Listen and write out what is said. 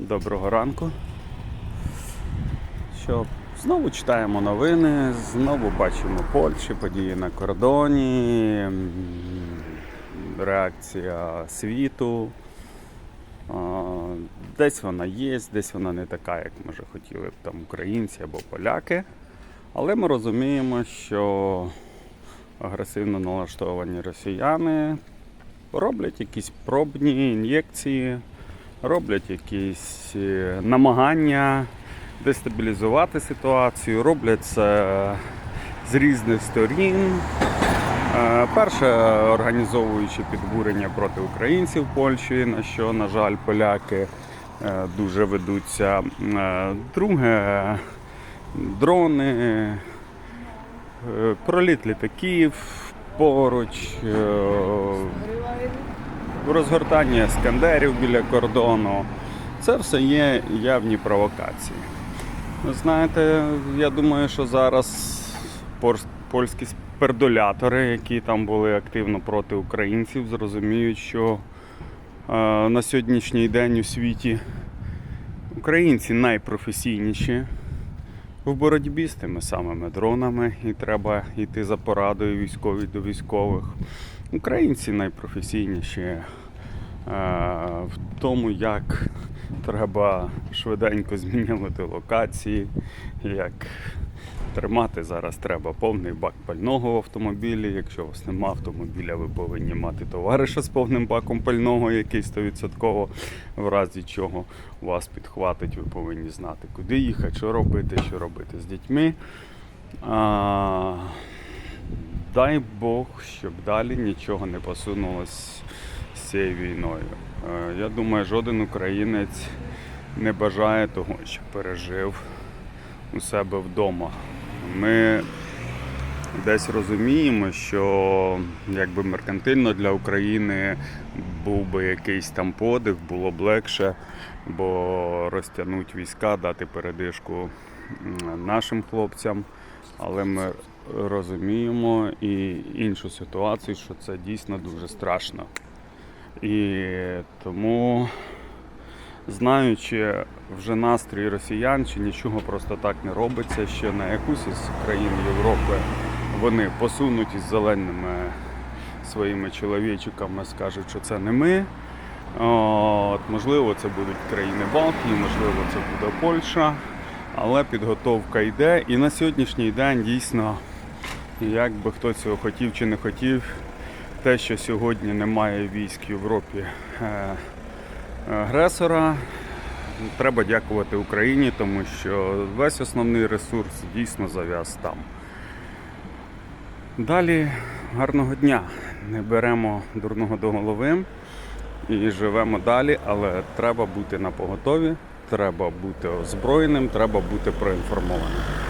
Доброго ранку. Що, знову читаємо новини, знову бачимо Польщі, події на кордоні, реакція світу. Десь вона є, десь вона не така, як може хотіли б там українці або поляки. Але ми розуміємо, що агресивно налаштовані росіяни роблять якісь пробні ін'єкції, роблять якісь е, намагання дестабілізувати ситуацію, роблять це з різних сторін. Е, Перше, організовуючи підбурення проти українців Польщі, на що, на жаль, поляки е, дуже ведуться. Друге, дрони, проліт літаків поруч, розгортання скандерів біля кордону. Це все є явні провокації. Ви знаєте, я думаю, що зараз польські пердолятори, які там були активно проти українців, зрозуміють, що е, на сьогоднішній день у світі українці найпрофесійніші в боротьбі з тими самими дронами, і треба йти за порадою військовій до військових. Українці найпрофесійніші е, в тому, як треба швиденько змінювати локації, як тримати зараз треба повний бак пального в автомобілі. Якщо у вас нема автомобіля, ви повинні мати товариша з повним баком пального, який 100% в разі чого вас підхватить, ви повинні знати, куди їхати, що робити, що робити з дітьми. Дай Бог, щоб далі нічого не посунулось з цією війною. Е, Я думаю, жоден українець не бажає того, що пережив у себе вдома. Ми десь розуміємо, що якби меркантильно для України був би якийсь там подих, було б легше, бо розтягнуть війська, дати передишку нашим хлопцям. Але ми розуміємо і іншу ситуацію, що це дійсно дуже страшно. І тому, знаючи вже настрій росіян, чи нічого просто так не робиться, що на якусь із країн Європи вони посунуть із зеленими своїми чоловічиками, скажуть, що це не ми. От, можливо, це будуть країни Балтії, можливо, це буде Польща, але підготовка йде. І на сьогоднішній день дійсно, як би хто цього хотів чи не хотів, те, що сьогодні немає військ в Європі е, агресора, треба дякувати Україні, тому що весь основний ресурс дійсно зав'яз там. Далі гарного дня. Не беремо дурного до голови і живемо далі, але треба бути на поготові, треба бути озброєним, треба бути проінформованим.